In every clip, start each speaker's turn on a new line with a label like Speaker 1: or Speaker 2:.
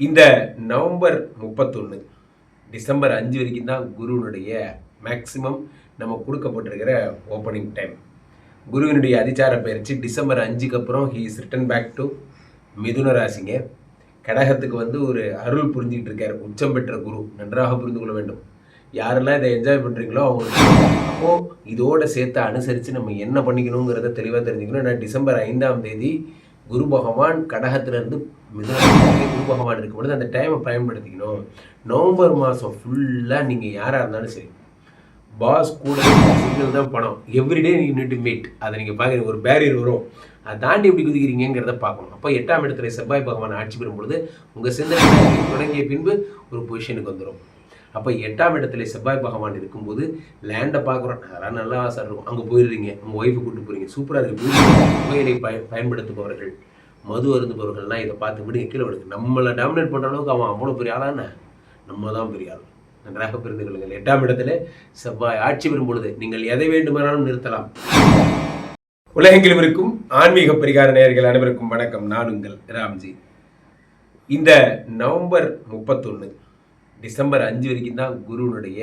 Speaker 1: இந்த நவம்பர் முப்பத்தொன்று டிசம்பர் அஞ்சு வரைக்கும் தான் குருவினுடைய மேக்சிமம் நம்ம கொடுக்கப்பட்டிருக்கிற ஓப்பனிங் டைம் குருவினுடைய அதிச்சார பயிற்சி டிசம்பர் அஞ்சுக்கு அப்புறம் he is return back to மிதுன ராசிங்க. கடகத்துக்கு வந்து ஒரு அருள் புரிஞ்சிக்கிட்டு இருக்கார் உச்சம் பெற்ற குரு நன்றாக புரிந்து கொள்ள வேண்டும். யாரெல்லாம் இதை என்ஜாய் பண்ணுறீங்களோ அவங்களுக்கு அப்போது இதோட சேர்த்து அனுசரித்து நம்ம என்ன பண்ணிக்கணுங்கிறத தெளிவாக தெரிஞ்சுக்கணும். ஏன்னா டிசம்பர் ஐந்தாம் தேதி குரு பகவான் கடகத்திலிருந்து மிதனத்துக்கு குரு பகவான் இருக்கும் பொழுது அந்த டைமை பயன்படுத்திக்கணும். நவம்பர் மாதம் ஃபுல்லாக நீங்கள் யாராக இருந்தாலும் சரி பாஸ் கூட சிக்னல் தான் பணம். எவ்ரிடே நீங்கள் நீட் மீட் அதை நீங்கள் பார்க்குறீங்க ஒரு பேரியர் வரும். அதை தாண்டி எப்படி குதிக்கிறீங்கிறத பார்க்கணும். அப்போ எட்டாம் இடத்துல செவ்வாய் பகவான் ஆட்சி பெறும் பொழுது உங்கள் சிந்தனை தொடங்கிய பின்பு ஒரு பொசிஷனுக்கு வந்துடும் அப்போ எட்டாம் இடத்துல செவ்வாய் பகவான் இருக்கும்போது லேண்டை பார்க்குறோம். அதெல்லாம் நல்லா ஆசை இருக்கும் அங்கே போயிடுறீங்க உங்கள் ஒய்ஃபை கூட்டு போகிறீங்க சூப்பராக இருக்குது புகையிலை பய பயன்படுத்துபவர்கள் மது அருந்துபவர்கள்லாம் இதை பார்த்து விடுங்க. கீழே விடுங்க நம்மளை டாமினேட் பண்ணுற அளவுக்கு அவன் அவ்வளோ பெரிய ஆளான நம்ம தான் பெரிய ஆள். நன்றாக புரிந்து கொள்ளுங்கள். எட்டாம் இடத்துல செவ்வாய் ஆட்சி பெறும் பொழுது நீங்கள் எதை வேண்டுமானாலும் நிறுத்தலாம். உலகெங்கிலும் இருக்கும் ஆன்மீக பரிகார நேயர்கள் அனைவருக்கும் வணக்கம். நான் உங்கள் ராம்ஜி. இந்த நவம்பர் முப்பத்தொன்று டிசம்பர் அஞ்சு வரைக்கும் தான் குருவினுடைய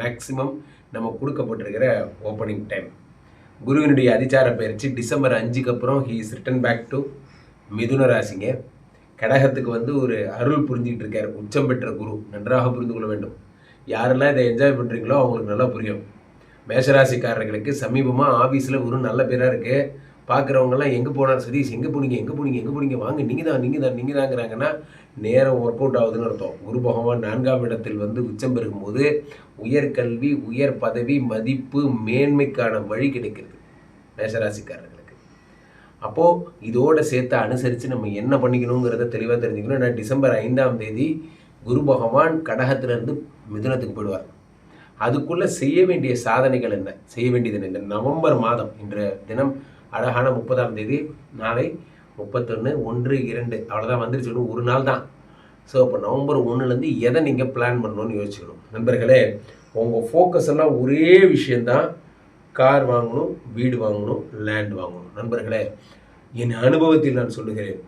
Speaker 1: மேக்சிமம் நம்ம கொடுக்கப்பட்டிருக்கிற ஓப்பனிங் டைம் குருவினுடைய அதிச்சார பயிற்சி டிசம்பர் அஞ்சுக்கு அப்புறம் he is return back to மிதுன ராசிங்க. கடகத்துக்கு வந்து ஒரு அருள் புரிஞ்சிக்கிட்டு இருக்கார் உச்சம் பெற்ற குரு நன்றாக புரிந்து கொள்ள வேண்டும். யாரெல்லாம் இதை என்ஜாய் பண்ணுறீங்களோ அவங்களுக்கு நல்லா புரியும். மேஷராசிக்காரர்களுக்கு சமீபமாக ஆஃபீஸில் ஒரு நல்ல பேராக இருக்குது பார்க்குறவங்கலாம் எங்கே போனாலும் சதீஷ் எங்கே போனீங்க எங்கே போனீங்க எங்கே போனீங்க? வாங்க நீங்கள் தான் நீங்கள் தான் நீங்கள் தாங்கிறாங்கன்னா நேரம் ஒர்க் அவுட் ஆகுதுன்னு அர்த்தம். குரு பகவான் நான்காம் இடத்தில் வந்து உச்சம் பெருகும்போது உயர்கல்வி உயர் பதவி மதிப்பு மேன்மைக்கான வழி கிடைக்கிறது. மேஷராசிக்காரர்களுக்கு. அப்போது இதோட சேர்த்து அனுசரித்து நம்ம என்ன பண்ணிக்கணுங்கிறத தெளிவாக தெரிஞ்சுக்கணும். ஏன்னா டிசம்பர் ஐந்தாம் தேதி குரு பகவான் கடகத்திலிருந்து மிதுனத்துக்கு போயிடுவார். அதுக்குள்ளே செய்ய வேண்டிய சாதனைகள் என்ன? செய்ய வேண்டியது என்ன? நவம்பர் மாதம் என்ற தினம் அழகான முப்பதாம் தேதி நாளை முப்பத்தொன்று ஒன்று இரண்டு. அவ்வளோதான் வந்துருச்சு. ஒரு நாள் தான். ஸோ அப்போ நவம்பர் ஒன்றுலேருந்து எதை நீங்கள் பிளான் பண்ணணும்னு யோசிக்கணும் நண்பர்களே உங்கள் ஃபோக்கஸ் எல்லாம் ஒரே விஷயந்தான் கார் வாங்கணும் வீடு வாங்கணும் லேண்ட் வாங்கணும். நண்பர்களே என் அனுபவத்தில் நான் சொல்லுகிறேன்.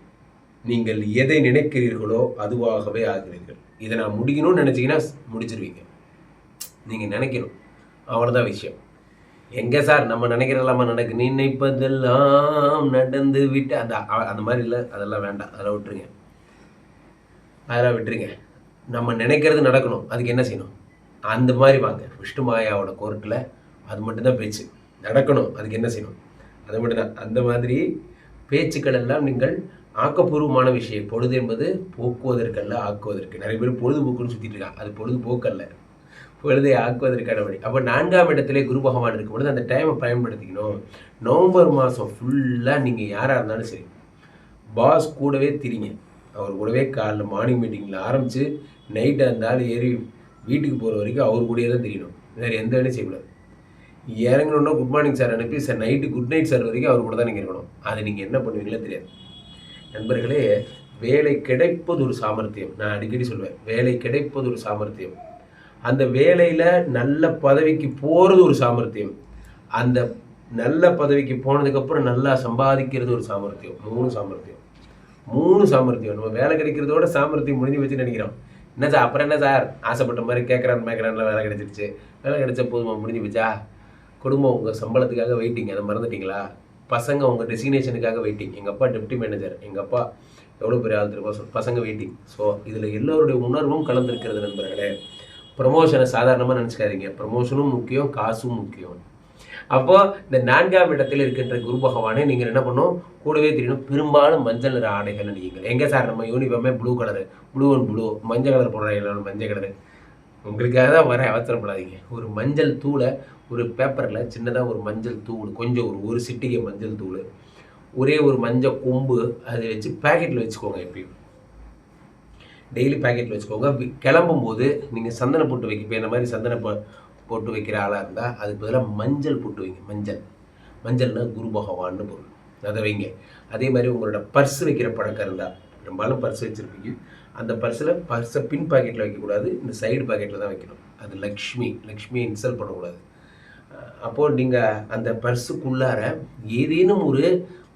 Speaker 1: நீங்கள் எதை நினைக்கிறீர்களோ அதுவாகவே ஆகிறீர்கள். இதை நான் முடிக்கணும்னு நினச்சிங்கன்னா முடிச்சிருவீங்க. நீங்கள் நினைக்கணும். அவ்வளோதான் விஷயம். எங்கே சார்? நம்ம நினைக்கிறதெல்லாம்? நடக்கு. நினைப்பதெல்லாம் நடந்து விட்டு அந்த அந்த மாதிரி இல்லை. அதெல்லாம் வேண்டாம். அதெல்லாம் விட்டுருங்க. அதெல்லாம் விட்டுருங்க. நம்ம நினைக்கிறது நடக்கணும். அதுக்கு என்ன செய்யணும்? அந்த மாதிரி வாங்க. விஷ்ணு மாயாவோட கோர்ட்டில் அது மட்டும்தான் பேச்சு. நடக்கணும். அதுக்கு என்ன செய்யணும்? அது மட்டும்தான். அந்த மாதிரி பேச்சுக்கள் எல்லாம் நீங்கள் ஆக்கப்பூர்வமான விஷயம். பொழுது என்பது போக்குவதற்கல்ல ஆக்குவதற்கு. நிறைய பேர் பொழுதுபோக்குன்னு சுற்றிட்டு இருக்காங்க. அது பொழுதுபோக்கல்ல. பொழுதை ஆக்குவதற்கான வழி அப்போ நான்காம் இடத்திலே குரு பகவான் இருக்கும் பொழுது அந்த டைமை பயன்படுத்திக்கணும். நவம்பர் மாதம் ஃபுல்லாக நீங்கள் யாராக இருந்தாலும் சரி பாஸ் கூடவே திரிங்க. அவர் கூடவே காலைல மார்னிங் மீட்டிங்கில் ஆரம்பித்து நைட்டு அந்த ஆள் ஏறி வீட்டுக்கு போகிற வரைக்கும் அவர் கூடயே தான் தெரியணும். வேறு எந்த வேலையும் செய்யக்கூடாது. இறங்கணுன்னா குட் மார்னிங் சார் அனுப்பி sir night good night sir வரைக்கும் அவர் கூட தான் நீங்கள் இருக்கணும். அது நீங்கள் என்ன பண்ணுவீங்களோ தெரியாது. நண்பர்களே வேலை கிடைப்பது ஒரு சாமர்த்தியம். நான் அடிக்கடி சொல்வேன் வேலை கிடைப்பது ஒரு சாமர்த்தியம். அந்த வேலையில் நல்ல பதவிக்கு போகிறது ஒரு சாமர்த்தியம். அந்த நல்ல பதவிக்கு போனதுக்கப்புறம் நல்லா சம்பாதிக்கிறது ஒரு சாமர்த்தியம். மூணு சாமர்த்தியம். மூணு சாமர்த்தியம். நம்ம வேலை கிடைக்கிறதோட சாமர்த்தியம் முடிஞ்சு வச்சு நினைக்கிறோம். என்ன சார்? அப்புறம் என்ன சார்? ஆசைப்பட்ட மாதிரி கேட்குறான் மேக்கிறான்ல வேலை கிடைச்சிருச்சு. வேலை கிடைச்ச போதுமா? முடிஞ்சு வச்சா குடும்பம் உங்கள் சம்பளத்துக்காக வெயிட்டிங் அதை மறந்துட்டீங்களா? பசங்க உங்கள் டெசிக்னேஷனுக்காக வெயிட்டிங் எங்கள் அப்பா டெப்டி மேனேஜர் எங்கள் அப்பா எவ்வளோ பெரிய ஆள் தெரியுமா? பசங்க வெயிட்டிங் ஸோ இதில் எல்லோருடைய உணர்வும் கலந்துருக்கிறது நண்பர்களே. ப்ரமோஷனை சாதாரணமாக நினச்சிக்காதீங்க. ப்ரமோஷனும் முக்கியம் காசும் முக்கியம். அப்போ இந்த நான்காம் இடத்தில் இருக்கின்ற குரு பகவானை நீங்கள் என்ன பண்ணும்? கூடவே தெரியணும் பெரும்பாலும் மஞ்சள் நிற ஆடைகள் அணியுங்கள் எங்கே சார் நம்ம யூனிஃபார்மே blue colour blue and blue மஞ்சள் கலர் போடுறாங்க மஞ்சள் கலரு உங்களுக்காக தான் வர அவசரப்படாதீங்க. ஒரு மஞ்சள் தூளை ஒரு பேப்பரில் சின்னதாக ஒரு மஞ்சள் தூள் கொஞ்சம் ஒரு ஒரு சிட்டிகை மஞ்சள் தூள். ஒரே ஒரு மஞ்சள் கொம்பு அதை வச்சு பேக்கெட்டில் வச்சுக்கோங்க எப்பயும். டெய்லி பேக்கெட்டில் வச்சுக்கோங்க. கிளம்பும் கிளம்பும்போது நீங்கள் சந்தன போட்டு வைக்க இப்போ இந்த மாதிரி சந்தன போ போட்டு வைக்கிற ஆளாக இருந்தால் அதுக்கு பதிலாக மஞ்சள் போட்டு வைங்க மஞ்சள். மஞ்சள்னா குரு பகவான்னு பொருள். அதை வைங்க. அதே மாதிரி உங்களோட பர்ஸ் வைக்கிற பழக்கம் இருந்தால் பெரும்பாலும் பர்ஸ் வச்சுருப்பீங்க. அந்த பர்ஸில் பர்ஸை பின் பாக்கெட்டில் வைக்கக்கூடாது இந்த சைடு பாக்கெட்டில் தான் வைக்கணும். அது லக்ஷ்மி லக்ஷ்மியை இன்சல்ட் பண்ணக்கூடாது. அப்போது நீங்கள் அந்த பர்ஸுக்குள்ளார ஏதேனும் ஒரு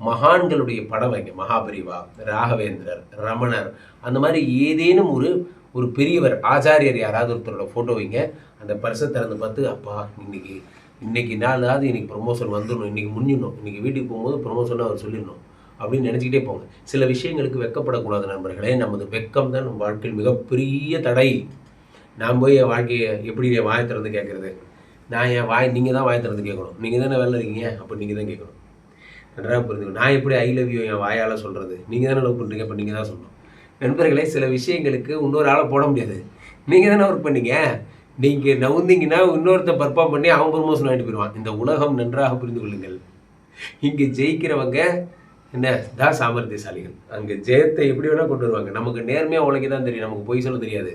Speaker 1: மகான்களுடைய படம் வைங்க. மகாபரிவா ராகவேந்திரர் ரமணர் அந்த மாதிரி ஏதேனும் ஒரு ஒரு பெரியவர் ஆச்சாரியர் யாராவது ஒருத்தரோட ஃபோட்டோ வைங்க. அந்த பரிசை திறந்து பார்த்து அப்பா இன்னைக்கு இன்னைக்கு நாளாவது இன்னைக்கு ப்ரொமோஷன் வந்துடணும். இன்னைக்கு முடிஞ்சிடணும். இன்னைக்கு வீட்டுக்கு போகும்போது ப்ரொமோஷன் அவர் சொல்லிடணும். அப்படின்னு நினச்சிக்கிட்டே போங்க. சில விஷயங்களுக்கு வெக்கப்படக்கூடாது நண்பர்களே. நமது வெக்கம் தான் நம்ம வாழ்க்கையில் மிகப்பெரிய தடை. நான் போய் என் வாழ்க்கையை எப்படி என் வாயை திறந்து கேட்குறது? நான் என் வாய் நீங்கள் தான் வாய் திறந்து கேட்கணும். நீங்கள் தானே வேலை இருக்கீங்க. அப்போ நீங்கள் தான் கேட்கணும். நன்றாக புரிஞ்சுக்கணும் நான் எப்படி ஐ லவ் யூ என் வாயால் சொல்கிறது நீங்கள் தானே லவ் பண்ணுறீங்க அப்போ நீங்கள் தான் சொல்லணும். நண்பர்களே சில விஷயங்களுக்கு இன்னொரு ஆளை போட முடியாது. நீங்கள் தானே ஒர்க் பண்ணீங்க? நீங்கள் நவுந்தீங்கன்னா இன்னொருத்த பர்ஃபார்ம் பண்ணி அவன் ப்ரமோஷன் வாங்கிட்டு போயிடுவான். இந்த உலகம் நன்றாக புரிந்து கொள்ளுங்கள். இங்கே ஜெயிக்கிறவங்க என்ன? தான் சாமர்த்தியசாலிகள். அங்கே ஜெயத்தை எப்படி வேணால் கொண்டு வருவாங்க. நமக்கு நேர்மையாக உழைக்க தான் தெரியும். நமக்கு பொய் சொல்ல தெரியாது.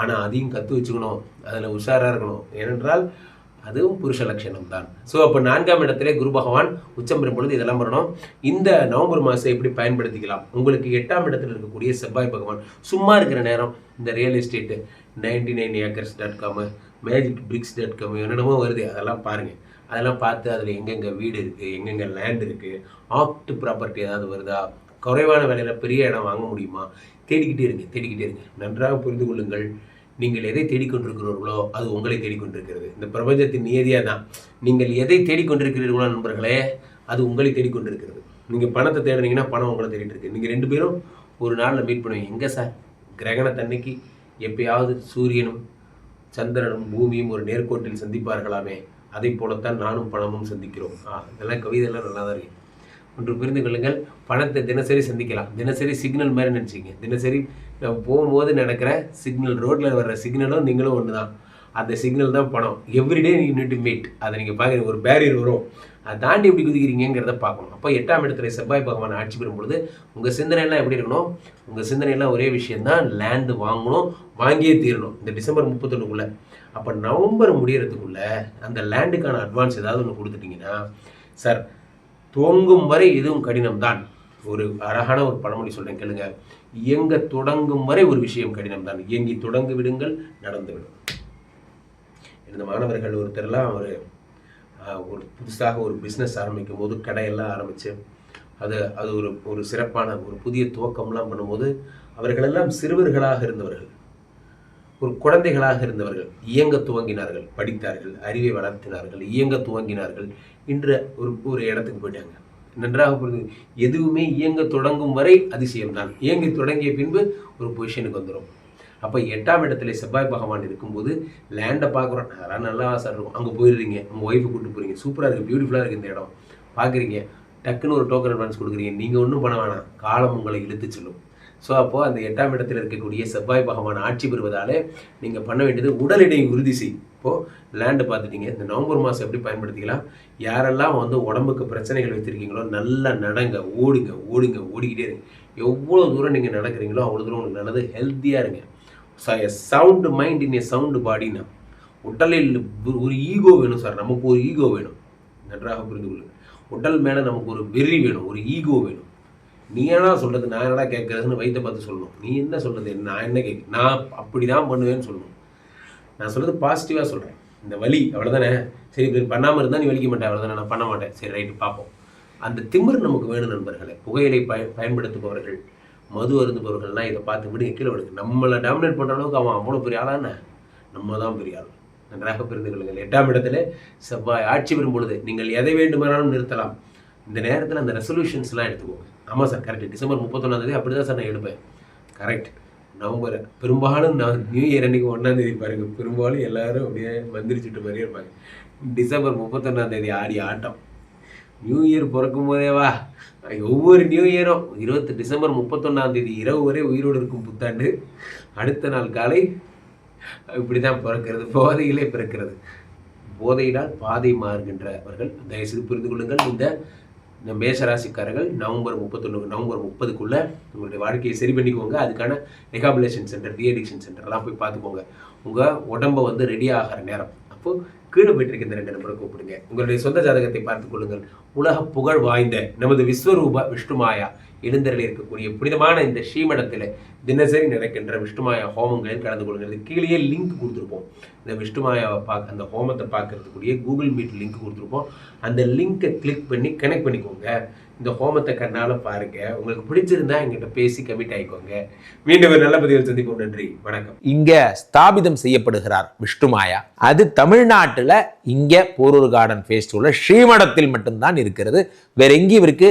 Speaker 1: ஆனால் அதையும் கற்று வச்சுக்கணும். அதில் உஷாராக இருக்கணும். ஏனென்றால் அதுவும் புருஷ லட்சணம் தான். ஸோ அப்போ நான்காம் இடத்திலே குரு பகவான் உச்சம் பெறும் பொழுது இதெல்லாம் பண்ணணும் இந்த நவம்பர் மாதம் எப்படி பயன்படுத்திக்கலாம்? உங்களுக்கு எட்டாம் இடத்துல இருக்கக்கூடிய செவ்வாய் பகவான் சும்மா இருக்கிற நேரம் இந்த real estate ninety nine acres dot com magic bricks dot com என்னென்னமோ வருது. அதெல்லாம் பாருங்கள் அதெல்லாம் பார்த்து அதில் எங்கெங்கே வீடு இருக்குது எங்கெங்கே லேண்ட் இருக்குது ஆப்ட் ப்ராப்பர்ட்டி ஏதாவது வருதா? குறைவான விலையில் பெரிய இடம் வாங்க முடியுமா? தேடிக்கிட்டே இருங்க தேடிக்கிட்டே இருங்க. நன்றாக புரிந்து கொள்ளுங்கள். நீங்கள் எதை தேடிக்கொண்டிருக்கிறீர்களோ அது உங்களை தேடிக்கொண்டிருக்கிறது. இந்த பிரபஞ்சத்தின் நியதியாக தான் நீங்கள் எதை தேடிக்கொண்டிருக்கிறீர்களோ நண்பர்களே அது உங்களை தேடிக்கொண்டிருக்கிறது. நீங்கள் பணத்தை தேடுனீங்கன்னா பணம் உங்களை தேடிட்டு இருக்கு நீங்கள் ரெண்டு பேரும் ஒரு நாளில் மீட் பண்ணுவீங்க. எங்கே சார்? கிரகணத்தன்னைக்கு எப்பயாவது சூரியனும் சந்திரனும் பூமியும் ஒரு நேர்கோட்டில் சந்திப்பார்களாமே. அதை போலத்தான் நானும் பணமும் சந்திக்கிறோம். ஆ இதெல்லாம் கவிதையெல்லாம் நல்லா தான் இருக்கு. ஒன்று புரிந்து கொள்ளுங்கள். பணத்தை தினசரி சந்திக்கலாம். தினசரி சிக்னல் மாதிரி நினச்சிங்க தினசரி நம்ம போகும்போது நடக்கிற சிக்னல் ரோட்டில் வர்ற சிக்னலும் நீங்களும் ஒன்று தான் அந்த சிக்னல் தான் பணம். எவ்ரிடே நீங்கள் நீட்டு மீட் அதை நீங்கள் பார்க்குறீங்க ஒரு பேரியர் வரும். அதை தாண்டி எப்படி குதிக்கிறீங்கிறத பார்க்கணும். அப்போ எட்டாம் இடத்துல செவ்வாய் பகவான் ஆட்சி பெறும் பொழுது உங்கள் சிந்தனையெல்லாம் எப்படி இருக்கணும்? உங்கள் சிந்தனையெல்லாம் ஒரே விஷயந்தான் லேண்டு வாங்கணும் வாங்கியே தீரணும். இந்த டிசம்பர் முப்பத்தொன்னுக்குள்ளே. அப்போ நவம்பர் முடியறதுக்குள்ளே அந்த லேண்டுக்கான அட்வான்ஸ் ஏதாவது ஒன்று கொடுத்துட்டீங்கன்னா சார் துவங்கும் வரை இதுவும் கடினம் தான் ஒரு அழகான ஒரு பழமொழி சொல்கிறேன் கேளுங்க. இயங்க தொடங்கும் வரை ஒரு விஷயம் கடினம் தான் இயங்கி தொடங்கி விடுங்கள் நடந்துவிடும் இந்த மாணவர்கள் ஒருத்தர்லாம் ஒரு ஒரு புதுசாக ஒரு பிஸ்னஸ் ஆரம்பிக்கும் போது கடையெல்லாம் ஆரம்பித்து அது அது ஒரு ஒரு சிறப்பான ஒரு புதிய துவக்கம்லாம் பண்ணும்போது அவர்களெல்லாம் சிறுவர்களாக இருந்தவர்கள். ஒரு குழந்தைகளாக இருந்தவர்கள் இயங்க துவங்கினார்கள் படித்தார்கள் அறிவை வளர்த்தினார்கள் இயங்க துவங்கினார்கள். இன்று ஒரு ஒரு இடத்துக்கு போயிட்டாங்க. நன்றாக புரிந்து எதுவுமே இயங்க தொடங்கும் வரை அதிசயம்தான். இயங்கி தொடங்கிய பின்பு ஒரு பொசிஷனுக்கு வந்துடும் அப்போ எட்டாம் இடத்துல செவ்வாய் பகவான் இருக்கும்போது லேண்டை பார்க்குறோம். அதெல்லாம் நல்லா ஆசை இருக்கும் அங்கே போயிடுறீங்க உங்கள் ஒய்ஃபை கூப்பிட்டு போகிறீங்க சூப்பராக இருக்குது பியூட்டிஃபுல்லாக இருக்குது இந்த இடம். பார்க்குறீங்க. டக்குன்னு ஒரு டோக்கன் அட்வான்ஸ் கொடுக்குறீங்க. நீங்கள் ஒன்றும் பண்ண வேணாம். காலம் உங்களை இழுத்து செல்லும். ஸோ அப்போது அந்த எட்டாம் இடத்தில் இருக்கக்கூடிய செவ்வாய் பகவான் ஆட்சி பெறுவதாலே நீங்கள் பண்ண வேண்டியது உடல் எடையை உறுதி செய். இப்போது லேண்டு பார்த்துட்டீங்க. இந்த நவம்பர் மாதம் எப்படி பயன்படுத்திக்கலாம்? யாரெல்லாம் வந்து உடம்புக்கு பிரச்சனைகள் வச்சுருக்கீங்களோ நல்லா நடங்க ஓடுங்க ஓடுங்க ஓடிக்கிட்டே இருங்க. எவ்வளோ தூரம் நீங்கள் நடக்கிறீங்களோ அவ்வளோ தூரம் உங்களுக்கு நல்லது ஹெல்த்தியாக இருங்க. Sound mind in a sound பாடினா உடலில் ஒரு- ஒரு ஈகோ வேணும் சார் நமக்கு ஒரு ஈகோ வேணும். நன்றாக புரிந்து கொள்ளுங்கள். உடல் மேலே நமக்கு ஒரு வெறி வேணும் ஒரு ஈகோ வேணும். நீ என்ன சொல்றது நான் என்னடா கேட்கறதுன்னு வயிற்ற பார்த்து சொல்லணும். நீ என்ன சொல்றது? நான் என்ன கேட்க நான் அப்படி தான் பண்ணுவேன்னு சொல்லணும். நான் சொல்றது பாசிட்டிவாக சொல்கிறேன் இந்த வலி அவ்வளோதானே சரி இப்படி பண்ணாமல் இருந்தால் நீ வலிக்க மாட்டேன் அவ்வளோதானே நான் பண்ண மாட்டேன். சரி ரைட்டு பார்ப்போம். அந்த திமிர் நமக்கு வேணும் நண்பர்களே. புகையிலை பய பயன்படுத்துபவர்கள் மது அருந்துபவர்கள்லாம் இதை பார்த்து விடுங்க கீழே விடுங்க நம்மளை டாமினேட் பண்ணுற அளவுக்கு அவன் அவ்வளோ பெரிய ஆளான நம்ம தான் பெரிய ஆள். நன்றாக புரிந்து கொள்ளுங்கள். எட்டாம் இடத்துல செவ்வாய் ஆட்சி பெறும் பொழுது நீங்கள் எதை வேண்டுமானாலும் நிறுத்தலாம். இந்த நேரத்தில் அந்த ரெசல்யூஷன்ஸ்லாம் எடுத்துக்கோங்க. ஆமாம் சார் கரெக்ட் டிசம்பர் முப்பத்தொன்னாந்தேதி அப்படி தான் சார் நான் எடுப்பேன். கரெக்ட் நவம்பர் பெரும்பாலும் நான் நியூ இயர் அன்னைக்கு ஒன்றாம் தேதி பாருங்க. பெரும்பாலும் எல்லாரும் அப்படியே மந்திரிச்சுட்டு மாதிரியே இருப்பாங்க. டிசம்பர் முப்பத்தொன்னாம் தேதி ஆடி ஆட்டம். நியூ இயர் பிறக்கும் போதேவா ஒவ்வொரு நியூ இயரும் இருபத்தி டிசம்பர் முப்பத்தொன்னாம் தேதி இரவு வரை உயிரோடு இருக்கும் புத்தாண்டு. அடுத்த நாள் காலை இப்படி தான் பிறக்கிறது. போதையிலே பிறக்கிறது. போதையினால் பாதை மாறுகின்றவர்கள். தயவுசெய்து புரிந்து கொள்ளுங்கள். இந்த மேஷராசிக்காரர்கள் நவம்பர் முப்பத்தொன்று நவம்பர் முப்பதுக்குள்ளே உங்களுடைய வாழ்க்கையை சரி பண்ணிக்கோங்க. அதுக்கான ரெகாபிலேஷன் சென்டர் ரீஎடிக்ஷன் சென்டர்லாம் போய் பார்த்துக்கோங்க. உங்கள் உடம்பை வந்து ரெடி ஆகிற நேரம். அப்போது கீழே போயிட்டு இந்த ரெண்டு நம்பரை கூப்பிடுங்க. உங்களுடைய சொந்த ஜாதகத்தை பார்த்துக் கொள்ளுங்கள். உலக புகழ் வாய்ந்த நமது விஸ்வரூப விஷ்ணுமாயா எழுந்தரில் இருக்கக்கூடிய புனிதமான இந்த ஸ்ரீமடத்தில் தினசரி நடக்கின்ற விஷ்ணுமாயா ஹோமங்களில் கலந்து கொள்ளுங்கள். இது கீழேயே லிங்க் கொடுத்துருப்போம். இந்த விஷ்ணுமாயாவை பார்க்க அந்த ஹோமத்தை பார்க்கறதுக்குரிய கூகுள் மீட் லிங்க் கொடுத்துருப்போம். அந்த லிங்கை கிளிக் பண்ணி கனெக்ட் பண்ணிக்கோங்க. இந்த ஹோமத்தை கண்ணால் பாருங்க. உங்களுக்கு பிடிச்சிருந்தா எங்கிட்ட பேசி கமிட் ஆயிக்கோங்க. மீண்டும் ஒரு நல்ல பதிவில் சந்திப்போம். நன்றி. வணக்கம்.
Speaker 2: இங்க ஸ்தாபிதம் செய்யப்படுகிறார் விஷ்ணுமாயா. அது தமிழ்நாட்டில் இங்கே போரூர் கார்டன் ஃபேஸ்டிவலில் ஸ்ரீமடத்தில் மட்டும்தான் இருக்கிறது. வேற எங்கேயும் இவருக்கு